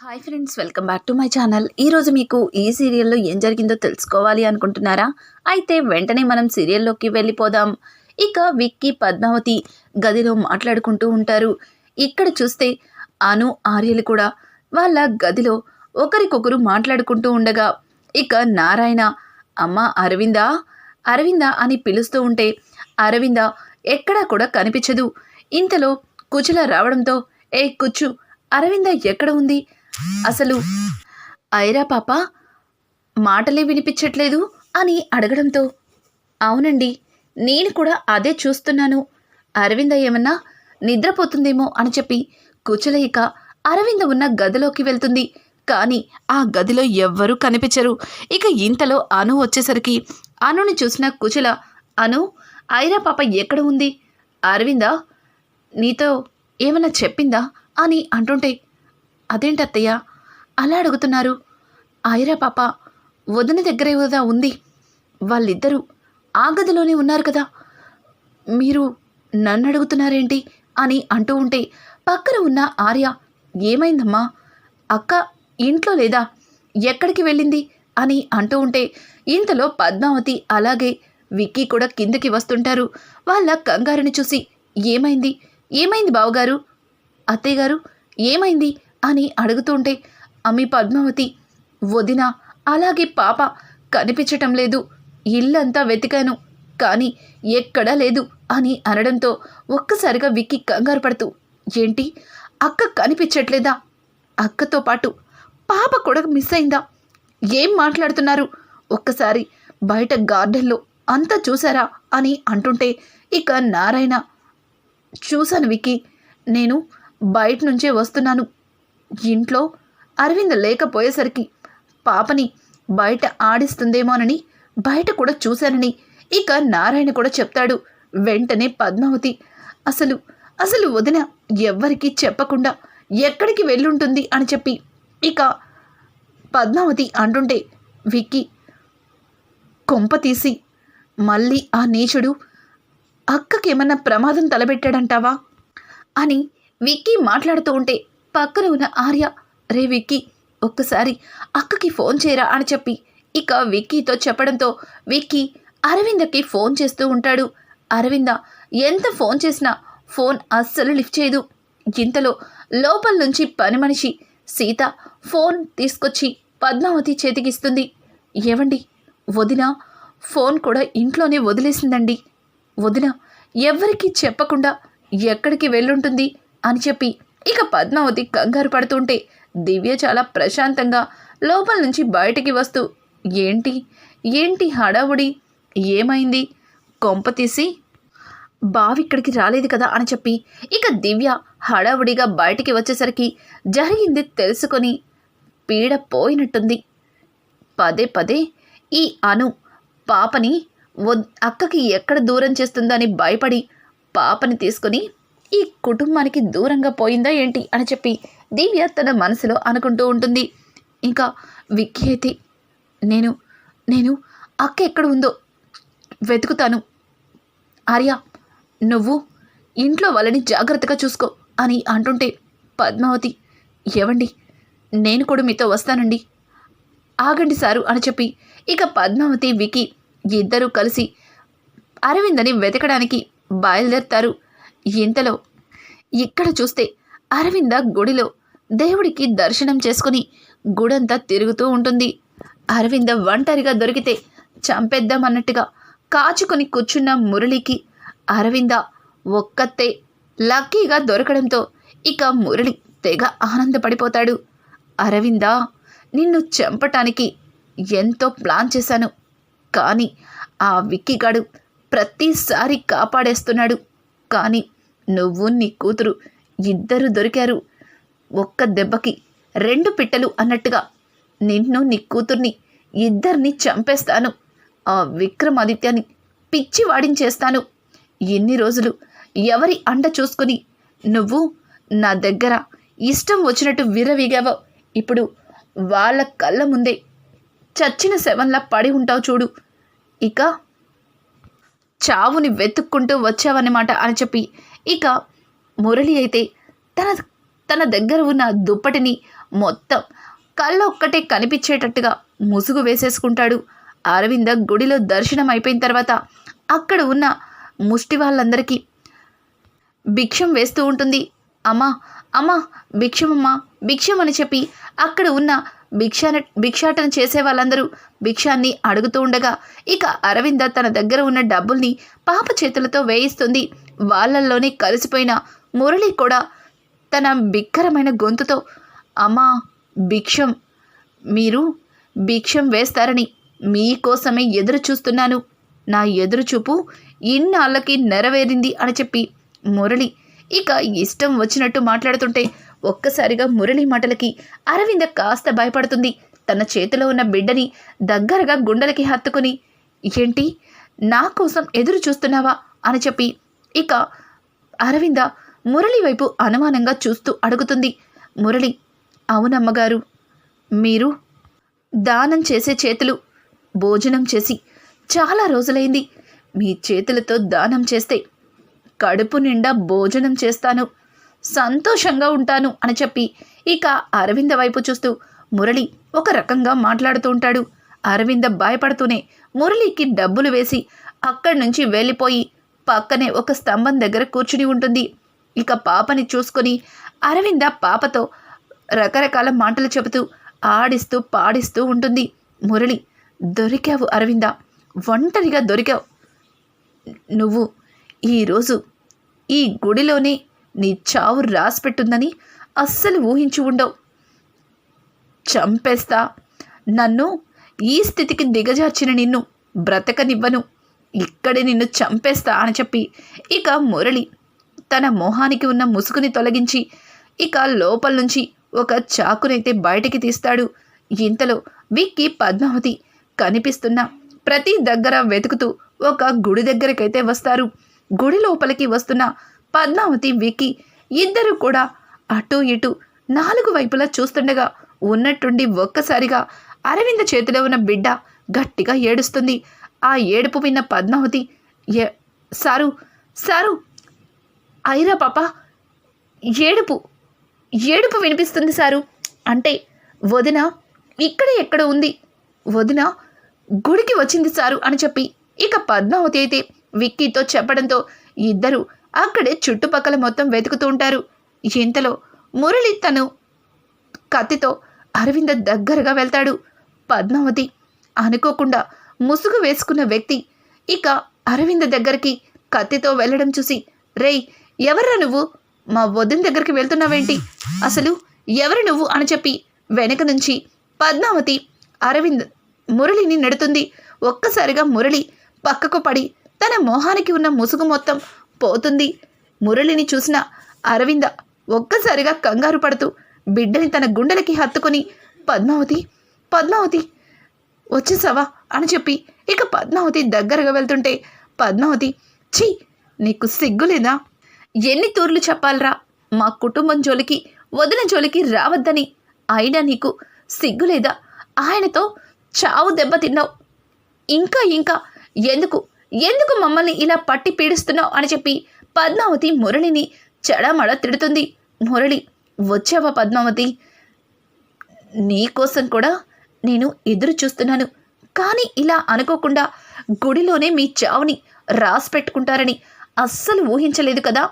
Hi friends welcome back to my channel. ఈరోజు మీకు ఈ సీరియల్లో ఏం జరిగిందో తెలుసుకోవాలి అనుకుంటున్నారా? అయితే వెంటనే మనం సీరియల్లోకి వెళ్ళిపోదాం. ఇక విక్కీ పద్మావతి గదిలో మాట్లాడుకుంటూ ఉంటారు. ఇక్కడ చూస్తే అను ఆర్యలు కూడా వాళ్ళ గదిలో ఒకరికొకరు మాట్లాడుకుంటూ ఉండగా ఇక నారాయణ అమ్మ అరవిందా అరవిందా అని పిలుస్తూ ఉంటే అరవింద ఎక్కడా కూడా కనిపించదు. ఇంతలో కుచుల రావడంతో ఏ కుచ్చు అరవింద ఎక్కడ ఉంది? అసలు ఐరా పాప మాటలే వినిపించట్లేదు అని అడగడంతో అవునండి నేను కూడా అదే చూస్తున్నాను. అరవింద ఏమన్నా నిద్రపోతుందేమో అని చెప్పి కుచల అరవింద ఉన్న గదిలోకి వెళ్తుంది. కానీ ఆ గదిలో ఎవ్వరూ కనిపించరు. ఇక ఇంతలో అను వచ్చేసరికి అనుని చూసిన కుచల అను ఐరా పాప ఎక్కడ ఉంది? అరవిందా నీతో ఏమైనా చెప్పిందా? అని అంటుంటే అదేంటత్తయ్య? అలా అడుగుతున్నారు. ఐరా పాప వదిన దగ్గరే కదా ఉంది. వాళ్ళిద్దరూ ఆ గదిలోనే ఉన్నారు కదా. మీరు నన్ను అడుగుతున్నారేంటి అని అంటూ ఉంటే పక్కన ఉన్న ఆర్య ఏమైందమ్మా? అక్క ఇంట్లో లేదా? ఎక్కడికి వెళ్ళింది? అని అంటూ ఉంటే ఇంతలో పద్మావతి అలాగే విక్కీ కూడా కిందకి వస్తుంటారు. వాళ్ళ కంగారుని చూసి ఏమైంది? ఏమైంది బావగారు? అత్తయ్య గారు ఏమైంది? అని అడుగుతుంటే అమ్మి పద్మావతి వదిన అలాగే పాప కనిపించటం లేదు. ఇల్లంతా వెతికాను కానీ ఎక్కడా లేదు అని అనడంతో ఒక్కసారిగా విక్కి కంగారు పడుతూ ఏంటి? అక్క కనిపించట్లేదా? అక్కతో పాటు పాప కూడా మిస్ అయిందా? ఏం మాట్లాడుతున్నారు? ఒక్కసారి బయట గార్డెన్లో అంతా చూసారా? అని అంటుంటే ఇక నారాయణ చూశాను విక్కి నేను బయట నుంచే వస్తున్నాను. ఇంట్లో అరవింద్ లేకపోయేసరికి పాపని బయట ఆడిస్తుందేమోనని బయట కూడా చూశానని ఇక నారాయణ కూడా చెప్తాడు. వెంటనే పద్మావతి అసలు అసలు వదిన ఎవ్వరికీ చెప్పకుండా ఎక్కడికి వెళ్ళుంటుంది? అని చెప్పి ఇక పద్మావతి అంటుంటే విక్కీ కొంప తీసి మళ్ళీ ఆ నీచుడు అక్కకేమన్నా ప్రమాదం తలబెట్టాడంటావా? అని విక్కీ మాట్లాడుతూ ఉంటే పక్కన ఉన్న ఆర్య రే విక్కీ ఒక్కసారి అక్కకి ఫోన్ చేయరా అని చెప్పి ఇక విక్కీతో చెప్పడంతో విక్కీ అరవిందకి ఫోన్ చేస్తూ ఉంటాడు. అరవింద ఎంత ఫోన్ చేసినా ఫోన్ అస్సలు లిఫ్ట్ చేయదు. ఇంతలో లోపల నుంచి పని మనిషి సీత ఫోన్ తీసుకొచ్చి పద్మావతి చేతికిస్తుంది. ఏవండి వదిన ఫోన్ కూడా ఇంట్లోనే వదిలేసిందండి. వదిన ఎవ్వరికీ చెప్పకుండా ఎక్కడికి వెళ్ళుంటుంది? అని చెప్పి ఇక పద్మావతి కంగారు పడుతుంటే దివ్య చాలా ప్రశాంతంగా లోపల నుంచి బయటికి వస్తూ ఏంటి? ఏంటి హడావుడి? ఏమైంది? కొంప తీసి బావి ఇక్కడికి రాలేదు కదా? అని చెప్పి ఇక దివ్య హడావుడిగా బయటికి వచ్చేసరికి జరిగింది తెలుసుకొని పీడ పోయినట్టుంది. పదే పదే ఈ అను పాపని అక్కకి ఎక్కడ దూరం చేస్తుందని భయపడి పాపని తీసుకొని ఈ కుటుంబానికి దూరంగా పోయిందా ఏంటి అని చెప్పి దివ్య తన మనసులో అనుకుంటూ ఉంటుంది. ఇంకా విక్కీ అయితే నేను నేను అక్క ఎక్కడ ఉందో వెతుకుతాను. ఆర్య నువ్వు ఇంట్లో వాళ్ళని జాగ్రత్తగా చూసుకో అని అంటుంటే పద్మావతి ఏవండి నేను కూడా మీతో వస్తానండి. ఆగండి సారు అని చెప్పి ఇక పద్మావతి వికి ఇద్దరూ కలిసి అరవిందని వెతకడానికి బయలుదేరుతారు. ఇంతలో ఇక్కడ చూస్తే అరవింద గుడిలో దేవుడికి దర్శనం చేసుకుని గుడంతా తిరుగుతూ ఉంటుంది. అరవింద ఒంటరిగా దొరికితే చంపేద్దామన్నట్టుగా కాచుకొని కూర్చున్న మురళికి అరవింద ఒక్కతే లక్కీగా దొరకడంతో ఇక మురళి తెగ ఆనందపడిపోతాడు. అరవింద నిన్ను చంపటానికి ఎంతో ప్లాన్ చేశాను. కానీ ఆ విక్కిగాడు ప్రతిసారి కాపాడేస్తున్నాడు. కానీ నువ్వు నీ కూతురు ఇద్దరు దొరికారు. ఒక్క దెబ్బకి రెండు పిట్టలు అన్నట్టుగా నిన్ను నీ కూతుర్ని ఇద్దరిని చంపేస్తాను. ఆ విక్రమాదిత్యాన్ని పిచ్చి వాడించేస్తాను. ఎన్ని రోజులు ఎవరి అండ చూసుకుని నువ్వు నా దగ్గర ఇష్టం వచ్చినట్టు విరవీగావో ఇప్పుడు వాళ్ళ కళ్ళ ముందే చచ్చిన శవంలా పడి ఉంటావు చూడు. ఇక చావుని వెతుక్కుంటూ వచ్చావన్నమాట అని చెప్పి ఇక మురళి అయితే తన తన దగ్గర ఉన్న దుప్పటిని మొత్తం కళ్ళ ఒక్కటే కనిపించేటట్టుగా ముసుగు వేసేసుకుంటాడు. అరవింద గుడిలో దర్శనం అయిపోయిన తర్వాత అక్కడ ఉన్న ముష్టి వాళ్ళందరికీ భిక్షం వేస్తూ ఉంటుంది. అమ్మా అమ్మా భిక్షమమ్మా భిక్షం అని చెప్పి అక్కడ ఉన్న భిక్షాన భిక్షాటన చేసే వాళ్ళందరూ భిక్షాన్ని అడుగుతూ ఉండగా ఇక అరవింద తన దగ్గర ఉన్న డబ్బుల్ని పాప చేతులతో వేయిస్తుంది. వాళ్ళల్లోనే కలిసిపోయిన మురళి కూడా తన బిక్కరమైన గొంతుతో అమ్మా భిక్షం. మీరు భిక్షం వేస్తారని మీకోసమే ఎదురు చూస్తున్నాను. నా ఎదురుచూపు ఇన్నాళ్ళకి నెరవేరింది అని చెప్పి మురళి ఇక ఇష్టం వచ్చినట్టు మాట్లాడుతుంటే ఒక్కసారిగా మురళి మాటలకి అరవింద కాస్త భయపడుతుంది. తన చేతిలో ఉన్న బిడ్డని దగ్గరగా గుండెలకి హత్తుకుని ఏంటి? నా కోసం ఎదురు చూస్తున్నావా అని చెప్పి ఇక అరవింద మురళి వైపు అనుమానంగా చూస్తూ అడుగుతుంది. మురళి అవునమ్మగారు మీరు దానం చేసే చేతులు భోజనం చేసి చాలా రోజులైంది. మీ చేతులతో దానం చేస్తే కడుపు నిండా భోజనం చేస్తాను. సంతోషంగా ఉంటాను అని చెప్పి ఇక అరవింద వైపు చూస్తూ మురళి ఒక రకంగా మాట్లాడుతూ ఉంటాడు. అరవింద భయపడుతూనే మురళికి డబ్బులు వేసి అక్కడి నుంచి వెళ్ళిపోయి పక్కనే ఒక స్తంభం దగ్గర కూర్చుని ఉంటుంది. ఇక పాపని చూసుకొని అరవింద పాపతో రకరకాల మాటలు చెబుతూ ఆడిస్తూ పాడిస్తూ ఉంటుంది. మురళి దొరికావు అరవింద ఒంటరిగా దొరికావు. నువ్వు ఈరోజు ఈ గుడిలోనే నీ చావు రాసిపెట్టుందని అస్సలు ఊహించి ఉండవు. చంపేస్తా. నన్ను ఈ స్థితికి దిగజార్చిన నిన్ను బ్రతకనివ్వను. ఇక్కడే నిన్ను చంపేస్తా అని చెప్పి ఇక మురళి తన మొహానికి ఉన్న ముసుగుని తొలగించి ఇక లోపల నుంచి ఒక చాకునైతే బయటికి తీస్తాడు. ఇంతలో విక్కి పద్మావతి కనిపిస్తున్న ప్రతి దగ్గర వెతుకుతూ ఒక గుడి దగ్గరకైతే వస్తారు. గుడి లోపలికి వస్తున్న పద్మావతి విక్కి ఇద్దరు కూడా అటు ఇటు నాలుగు వైపులా చూస్తుండగా ఉన్నట్టుండి ఒక్కసారిగా అరవింద చేతిలో ఉన్న బిడ్డ గట్టిగా ఏడుస్తుంది. ఆ ఏడుపు విన్న పద్మావతి ఏ సారు సారు ఐరా పాప ఏడుపు ఏడుపు వినిపిస్తుంది సారు. అంటే వదిన ఇక్కడ ఎక్కడ ఉంది. వదిన గుడికి వచ్చింది సారు అని చెప్పి ఇక పద్మావతి అయితే విక్కీతో చెప్పడంతో ఇద్దరు అక్కడే చుట్టుపక్కల మొత్తం వెతుకుతూ ఉంటారు. ఇంతలో మురళి తను కత్తితో అరవింద దగ్గరగా వెళ్తాడు. పద్మావతి అనుకోకుండా ముసుగు వేసుకున్న వ్యక్తి ఇక అరవింద దగ్గరికి కత్తితో వెళ్ళడం చూసి రేయ్ ఎవర్రా నువ్వు? మా వదిన దగ్గరికి వెళ్తున్నావేంటి? అసలు ఎవరు నువ్వు? అని చెప్పి వెనక నుంచి పద్మావతి అరవింద్ మురళిని నెడుతుంది. ఒక్కసారిగా మురళి పక్కకు పడి తన మొహానికి ఉన్న ముసుగు మొత్తం పోతుంది. మురళిని చూసిన అరవింద ఒక్కసారిగా కంగారు పడుతూ బిడ్డని తన గుండెలకి హత్తుకొని పద్మావతి పద్మావతి వచ్చేసావా అని చెప్పి ఇక పద్మావతి దగ్గరగా వెళ్తుంటే పద్మావతి ఛీ నీకు సిగ్గులేదా? ఎన్ని తూర్లు చెప్పాలరా మా కుటుంబం జోలికి వదిన జోలికి రావద్దని. అయినా నీకు సిగ్గులేదా? ఆయనతో చావు దెబ్బతిన్నావు ఇంకా ఇంకా ఎందుకు ఎందుకు మమ్మల్ని ఇలా పట్టి పీడిస్తున్నావు అని చెప్పి పద్మావతి మురళిని చెడమడ తిడుతుంది. మురళి వచ్చావా పద్మావతి? నీకోసం కూడా నేను ఎదురు చూస్తున్నాను. కానీ ఇలా అనుకోకుండా గుడిలోనే మీ చావుని రాసి పెట్టుకుంటారని అస్సలు ఊహించలేదు కదా.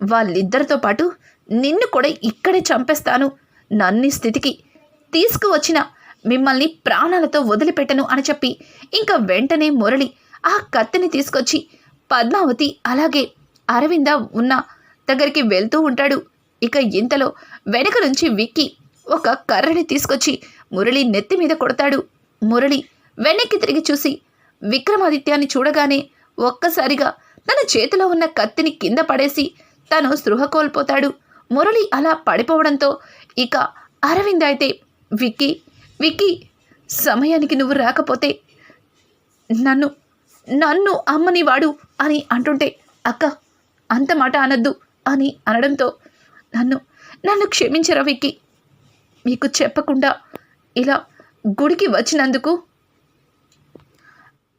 వాళ్ళిద్దరితో పాటు నిన్ను కూడా ఇక్కడే చంపేస్తాను. నన్ని స్థితికి తీసుకువచ్చిన మిమ్మల్ని ప్రాణాలతో వదిలిపెట్టను అని చెప్పి ఇంకా వెంటనే మురళి ఆ కత్తిని తీసుకొచ్చి పద్మావతి అలాగే అరవింద ఉన్న దగ్గరికి వెళ్తూ ఉంటాడు. ఇక ఇంతలో వెనక నుంచి విక్కి ఒక కర్రని తీసుకొచ్చి మురళి నెత్తి మీద కొడతాడు. మురళి వెనక్కి తిరిగి చూసి విక్రమాదిత్యాన్ని చూడగానే ఒక్కసారిగా తన చేతిలో ఉన్న కత్తిని కింద పడేసి తను స్పృహ కోల్పోతాడు. మురళి అలా పడిపోవడంతో ఇక అరవింద్ అయితే విక్కీ విక్కీ సమయానికి నువ్వు రాకపోతే నన్ను నన్ను అమ్మని వాడు అని అంటుంటే అక్క అంత మాట అనద్దు అని అనడంతో నన్ను నన్ను క్షమించరా విక్కీ మీకు చెప్పకుండా ఇలా గుడికి వచ్చినందుకు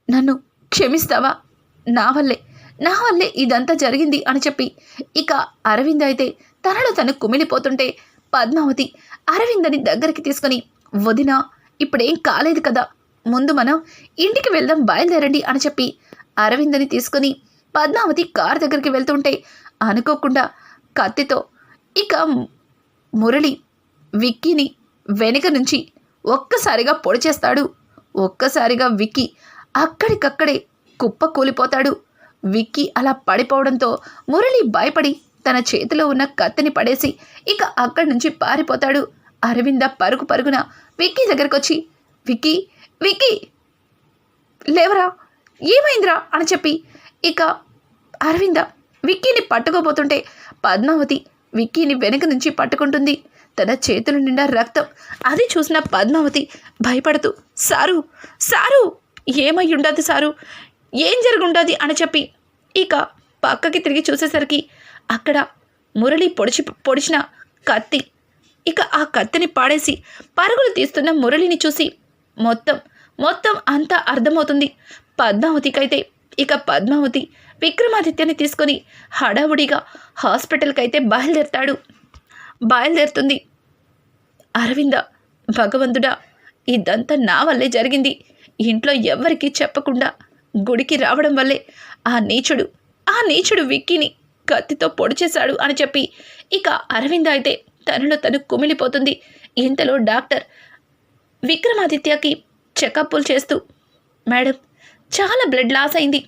నన్ను క్షమిస్తావా? నా వల్లే నా వల్లే ఇదంతా జరిగింది అని చెప్పి ఇక అరవింద్ అయితే తనలో తను కుమిలిపోతుంటే పద్మావతి అరవిందని దగ్గరికి తీసుకొని వదిన ఇప్పుడేం కాలేదు కదా ముందు మనం ఇంటికి వెళ్దాం బయలుదేరండి అని చెప్పి అరవిందని తీసుకొని పద్మావతి కారు దగ్గరికి వెళ్తుంటే అనుకోకుండా కత్తితో ఇక మురళి విక్కీని వెనుక నుంచి ఒక్కసారిగా పొడి చేస్తాడు. ఒక్కసారిగా విక్కీ అక్కడికక్కడే కుప్ప కూలిపోతాడు. విక్కీ అలా పడిపోవడంతో మురళి భయపడి తన చేతిలో ఉన్న కత్తిని పడేసి ఇక అక్కడి నుంచి పారిపోతాడు. అరవింద పరుగు పరుగున విక్కీ దగ్గరకొచ్చి విక్కీ విక్కీ లేవరా ఏమైందిరా? అని చెప్పి ఇక అరవింద విక్కీని పట్టుకోబోతుంటే పద్మావతి విక్కీని వెనక నుంచి పట్టుకుంటుంది. తన చేతుల నిండా రక్తం. అది చూసిన పద్మావతి భయపడుతూ సారు సారు ఏమై ఉండదు సారు? ఏం జరుగుండదు? అని చెప్పి ఇక పక్కకి తిరిగి చూసేసరికి అక్కడ మురళి పొడిచి పొడిచిన కత్తి. ఇక ఆ కత్తిని పాడేసి పరుగులు తీస్తున్న మురళిని చూసి మొత్తం మొత్తం అంతా అర్థమవుతుంది. పద్మావతికైతే ఇక పద్మావతి విక్రమాదిత్యని తీసుకొని హడావుడిగా హాస్పిటల్కి అయితే బయలుదేరుతాడు. బయలుదేరుతుంది. అరవింద భగవంతుడా ఇదంతా నా వల్లే జరిగింది. ఇంట్లో ఎవ్వరికీ చెప్పకుండా గుడికి రావడం వల్లే ఆ నీచుడు ఆ నీచుడు విక్కీని కత్తితో పొడి చేశాడు అని చెప్పి. ఇక అరవింద అయితే తనలో తను కుమిలిపోతుంది. ఇంతలో డాక్టర్ విక్రమాదిత్యకి చెకప్లు చేస్తూ మేడం చాలా బ్లడ్ లాస్ అయింది.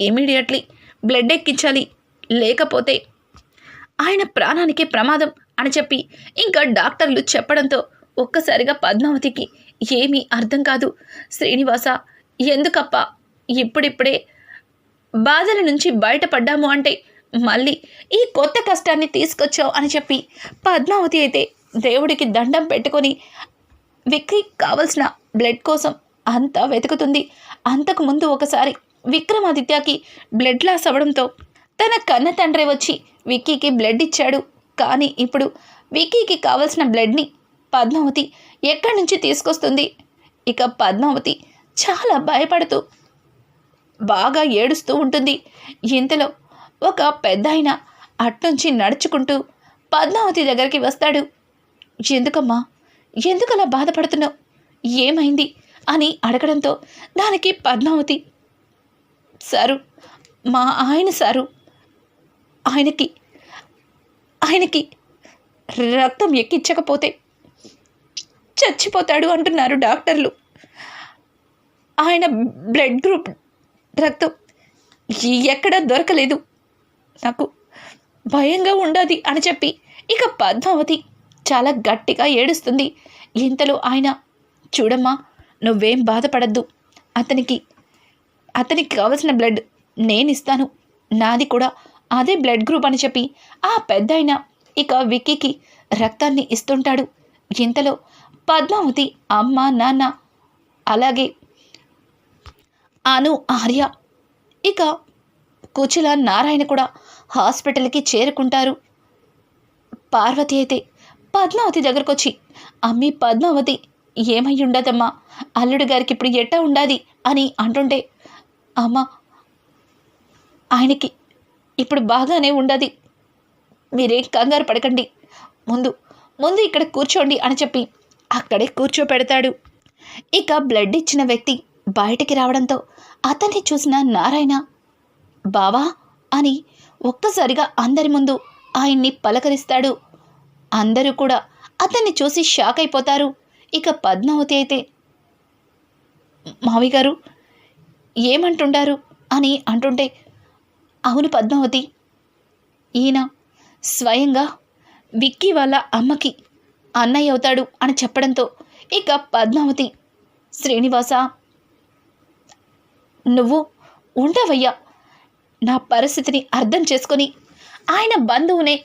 ఇమీడియట్లీ బ్లడ్ ఎక్కించాలి. లేకపోతే ఆయన ప్రాణానికి ప్రమాదం. అని చెప్పి ఇంకా డాక్టర్లు చెప్పడంతో ఒక్కసారిగా పద్మావతికి ఏమీ అర్థం కాదు. శ్రీనివాస ఎందుకప్ప? ఇప్పుడిప్పుడే బాధల నుంచి బయటపడ్డాము అంటే మళ్ళీ ఈ కొత్త కష్టాన్ని తీసుకొచ్చావు అని చెప్పి పద్మావతి అయితే దేవుడికి దండం పెట్టుకొని విక్కి కావలసిన బ్లడ్ కోసం అంతా వెతుకుతుంది. అంతకు ముందు ఒకసారి విక్రమాదిత్యకి బ్లడ్ లాస్ అవ్వడంతో తన కన్న తండ్రి వచ్చి విక్కీకి బ్లడ్ ఇచ్చాడు. కానీ ఇప్పుడు విక్కీకి కావలసిన బ్లడ్ని పద్మావతి ఎక్కడి నుంచి తీసుకొస్తుంది? ఇక పద్మావతి చాలా భయపడుతూ బాగా ఏడుస్తూ ఉంటుంది. ఇంతలో ఒక పెద్ద ఆయన అట్నుంచి నడుచుకుంటూ పద్మావతి దగ్గరికి వస్తాడు. ఎందుకమ్మా? ఎందుకలా బాధపడుతున్నావు? ఏమైంది? అని అడగడంతో దానికి పద్మావతి సారు మా ఆయన సారు. ఆయనకి ఆయనకి రక్తం ఎక్కించకపోతే చచ్చిపోతాడు అంటున్నారు డాక్టర్లు. ఆయన బ్లడ్ గ్రూప్ రక్తం ఎక్కడా దొరకలేదు. నాకు భయంగా ఉండదు అని చెప్పి ఇక పద్మావతి చాలా గట్టిగా ఏడుస్తుంది. ఇంతలో ఆయన చూడమ్మా నువ్వేం బాధపడద్దు. అతనికి అతనికి కావలసిన బ్లడ్ నేను ఇస్తాను నాది కూడా అదే బ్లడ్ గ్రూప్ అని చెప్పి ఆ పెద్ద ఇక విక్కీకి రక్తాన్ని ఇస్తుంటాడు. ఇంతలో పద్మావతి అమ్మ నాన్న అలాగే అను ఆర్య ఇక కుచిల నారాయణ కూడా హాస్పిటల్కి చేరుకుంటారు. పార్వతి అయితే పద్మావతి దగ్గరకు వచ్చి అమ్మి పద్మావతి ఏమై ఉండదమ్మా? అల్లుడు గారికి ఇప్పుడు ఎట్టా ఉండాది? అని అంటుంటే అమ్మ ఆయనకి ఇప్పుడు బాగానే ఉండదు. మీరేం కంగారు పడకండి. ముందు ముందు ఇక్కడ కూర్చోండి అని చెప్పి అక్కడే కూర్చోపెడతాడు. ఇక బ్లడ్ ఇచ్చిన వ్యక్తి బయటికి రావడంతో అతన్ని చూసిన నారాయణ బావా అని ఒక్కసారిగా అందరి ముందు ఆయన్ని పలకరిస్తాడు. అందరూ కూడా అతన్ని చూసి షాక్ అయిపోతారు. ఇక పద్మావతి అయితే మావి గారు ఏమంటుండారు? అని అంటుంటే అవును పద్మావతి. ఈయన స్వయంగా విక్కీ వాళ్ళ అమ్మకి అన్నయ్య అవుతాడు అని చెప్పడంతో ఇక పద్మావతి శ్రీనివాస నువ్వు ఉండవయ్యా. నా పరిస్థితిని అర్థం చేసుకొని ఆయన బంధువునే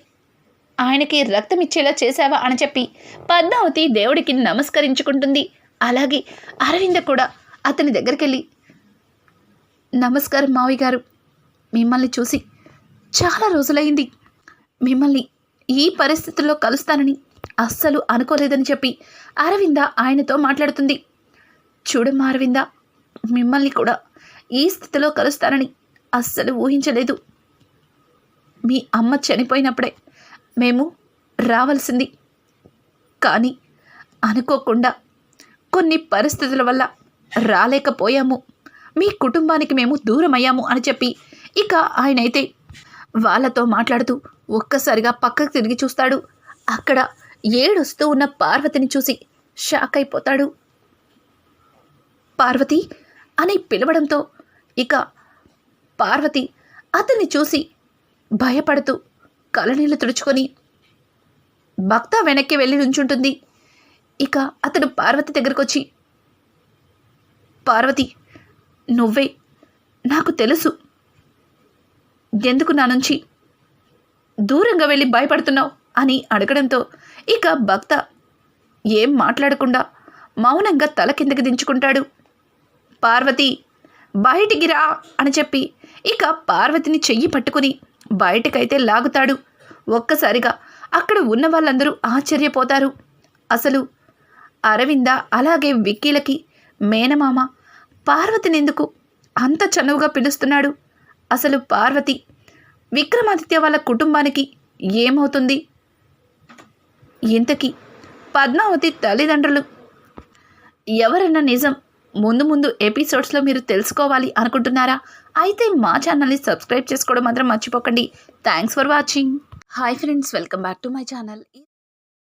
ఆయనకి రక్తం ఇచ్చేలా చేశావా అని చెప్పి పద్మావతి దేవుడికి నమస్కరించుకుంటుంది. అలాగే అరవింద కూడా అతని దగ్గరికి వెళ్ళి నమస్కారం మావి గారు. మిమ్మల్ని చూసి చాలా రోజులైంది. మిమ్మల్ని ఈ పరిస్థితుల్లో కలుస్తానని అస్సలు అనుకోలేదని చెప్పి అరవింద ఆయనతో మాట్లాడుతుంది. చూడమ్మా అరవింద మిమ్మల్ని కూడా ఈ స్థితిలో కలుస్తానని అస్సలు ఊహించలేదు. మీ అమ్మ చనిపోయినప్పుడే మేము రావాల్సింది. కానీ అనుకోకుండా కొన్ని పరిస్థితుల వల్ల రాలేకపోయాము. మీ కుటుంబానికి మేము దూరమయ్యాము అని చెప్పి ఇక ఆయనైతే వాళ్ళతో మాట్లాడుతూ ఒక్కసారిగా పక్కకు తిరిగి చూస్తాడు. అక్కడ ఏడుస్తూ ఉన్న పార్వతిని చూసి షాక్ అయిపోతాడు. పార్వతి అని పిలవడంతో ఇక పార్వతి అతన్ని చూసి భయపడుతూ కలనీళ్ళు తుడుచుకొని భక్త వెనక్కి వెళ్ళి నుంచుంటుంది. ఇక అతడు పార్వతి దగ్గరకు వచ్చి పార్వతి నువ్వే నాకు తెలుసు ఎందుకు నా నుంచి దూరంగా వెళ్ళి భయపడుతున్నావు అని అడగడంతో ఇక భక్త ఏం మాట్లాడకుండా మౌనంగా తల కిందకి దించుకుంటాడు. పార్వతి బయటికి రా అని చెప్పి ఇక పార్వతిని చెయ్యి పట్టుకుని బయటకైతే లాగుతాడు. ఒక్కసారిగా అక్కడ ఉన్న వాళ్ళందరూ ఆశ్చర్యపోతారు. అసలు అరవింద అలాగే విక్కీలకి మేనమామ పార్వతినెందుకు అంత చనువుగా పిలుస్తున్నాడు? అసలు పార్వతి విక్రమాదిత్య వాళ్ళ కుటుంబానికి ఏమవుతుంది? ఇంతకీ పద్మావతి తల్లిదండ్రులు ఎవరన్నా నిజం ముందు ముందు ఎపిసోడ్స్లో మీరు తెలుసుకోవాలి అనుకుంటున్నారా? అయితే మా ఛానల్ని సబ్స్క్రైబ్ చేసుకోవడం మాత్రం మర్చిపోకండి. Thanks for watching. Hi friends welcome back to my channel.